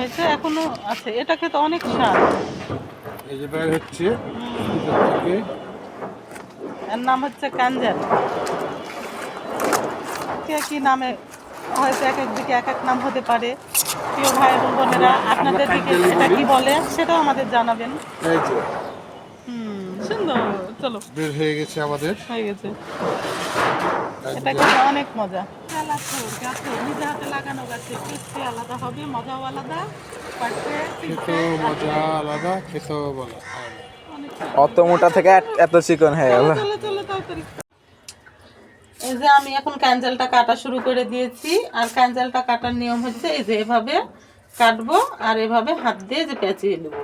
হয়েছে এখনও আছে। এটা খেতে অনেক স্বাদ এই যে বের হচ্ছে এর নাম হচ্ছে কাঞ্জার কে কি নামে হয়তো এক এক দিকে এক এক নাম হতে পারে। প্রিয় ভাই এবং বোনেরা আপনাদের দিকে এটা কি বলে সেটাও আমাদের জানাবেন। হুম সুন্দর চলো। বের হয়ে গেছে আমাদের। হয়ে গেছে। এটা অনেক মজা। গাছে নিজে হাতে লাগানো গাছে আলাদা হবে মজাও আলাদা খেতেও মজা আলাদা খেতেও বলা অত মোটা থেকে এত- চিকন হয়ে গেল। চলো চলো তাড়াতাড়ি। এই যে আমি এখন ক্যান্ডেলটা কাটা শুরু করে দিয়েছি আর ক্যান্ডেলটা কাটার নিয়ম হচ্ছে এই যে এভাবে কাটবো আর এভাবে হাত দিয়ে যে পেঁচিয়ে নেব।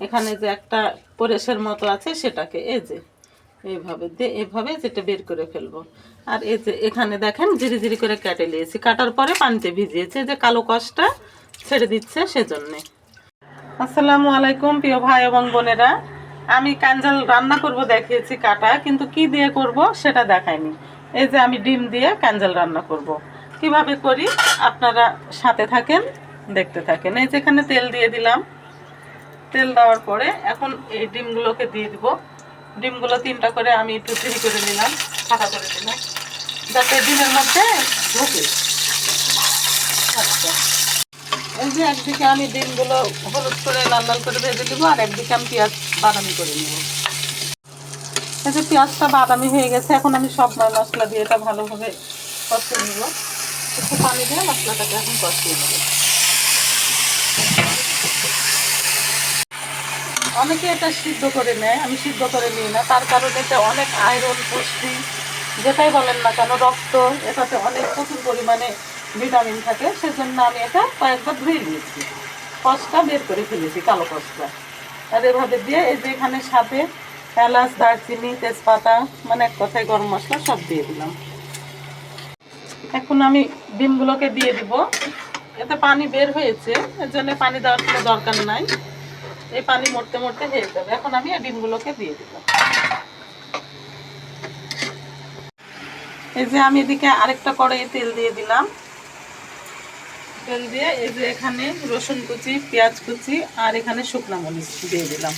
এখানে যে একটা পরেশের মতো আছে সেটাকে এই যে। এইভাবে দিয়ে এভাবে যেটা বের করে ফেলব। আর এই যে এখানে দেখেন জিরি জিরি করে কেটে নিয়েছি। কাটার পরে পানিতে ভিজিয়েছে, যে কালো কষটা ছেড়ে দিচ্ছে সেজন্যে। আসসালামু আলাইকুম, প্রিয় ভাই এবং বোনেরা। আমি কাঞ্জাল রান্না করব, দেখিয়েছি কাটা, কিন্তু কি দিয়ে করব সেটা দেখাইনি এই যে আমি ডিম দিয়ে কাঞ্জাল রান্না করব। কীভাবে করি? আপনারা সাথে থাকেন, দেখতে থাকেন। এই যেখানে তেল দিয়ে দিলাম। তেল দেওয়ার পরে এখন এই ডিমগুলোকে দিয়ে দিব। ডিমগুলো তিনটা করে আমি একটু ঝিরি করে নিলাম, ফাঁকা করে দিলাম যাতে ডিমের মধ্যে ঢুকে। আচ্ছা। এই যে একদিকে আমি ডিমগুলো হলুদ করে, লাল লাল করে ভেজে দেবো আর একদিকে আমি পেঁয়াজ বাদামি করে নেব। এই যে পেঁয়াজটা বাদামি হয়ে গেছে, এখন আমি সব মশলা দিয়ে এটা ভালোভাবে কষিয়ে নেব। একটু পানি দিয়ে মশলাটাকে এখন কষিয়ে নেব। অনেকে এটা সিদ্ধ করে নেয়, আমি সিদ্ধ করে নিই না। তার কারণে এটা অনেক আয়রন পুষ্টি, যেটাই বলেন না কেন, রক্ত, এটাতে অনেক প্রচুর পরিমাণে ভিটামিন থাকে। সেজন্য আমি এটা কয়েকবার ধুয়ে নিয়েছি। কষটা বের করে ফেলেছি, কালো কষটা আর এভাবে দিয়ে এই যে এখানে সাথে এলাচ, দারচিনি, তেজপাতা মানে এক কথায় গরম মশলা সব দিয়ে দিলাম। এখন আমি ডিমগুলোকে দিয়ে দিব। এতে পানি বের হয়েছে, এর জন্য পানি দেওয়ার কোনো দরকার নাই। এই পানি মরতে মরতে হয়ে যাবে। এখন আমি এই ডিমগুলোকে দিয়ে দিলাম। এই যে আমি এদিকে আরেকটা কড়াইয়ে তেল দিয়ে দিলাম। তেল দিয়ে এই যে এখানে রসুন কুচি, পেঁয়াজ কুচি আর এখানে শুকনো মরিচ দিয়ে দিলাম।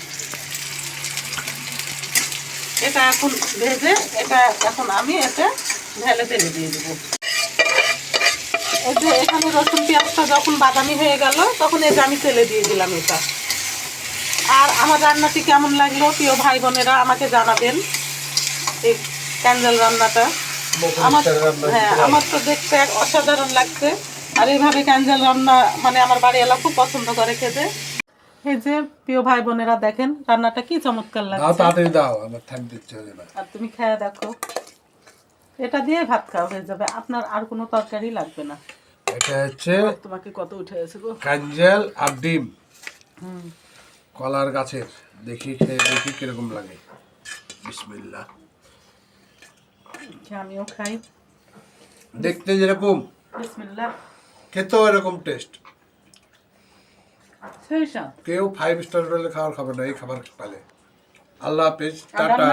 এটা এখন ভেজে, এটা এখন আমি এটা ঢেলে তেলে দিয়ে দেবো। এই যে এখানে রসুন, পেঁয়াজটা যখন বাদামি হয়ে গেল, তখন এই যে আমি তেলে দিয়ে দিলাম এটা। আর আমার রান্নাটি কেমন লাগল প্রিয় ভাই বোনেরা আমাকে জানাবেন। এই ক্যান্ডেল রান্নাটা। আমার হ্যাঁ আমার তো দেখতে এক অসাধারণ লাগছে। আর এইভাবে ক্যান্ডেল রান্না মানে আমার বাড়ি এলাকা খুব পছন্দ করে খেতে। এই যে প্রিয় ভাই বোনেরা দেখেন রান্নাটা কি চমৎকার লাগছে। তাড়াতাড়ি দাও আমার থাক দিচ্ছে না আর তুমি খেয়ে দেখো। এটা দিয়ে ভাত খাওয়া হয়ে যাবে। আপনার আর কোনো তরকারি লাগবে না। এটা হচ্ছে তোমাকে কত উঠে গেছে গো। কাঞ্জেল আর ডিম। হুম। কলার গাছের দেখি খেয়ে দেখি কীরকম লাগে। বিসমিল্লাহ। আচ্ছা, আমিও খাই। দেখতে যেরকম। বিসমিল্লা খেতেও এরকম টেস্ট সেই কেউ ফাইভ স্টার হোটেলে খাবার খাবে না এই খাবার পেলে আল্লাহ হাফেজ টাটা।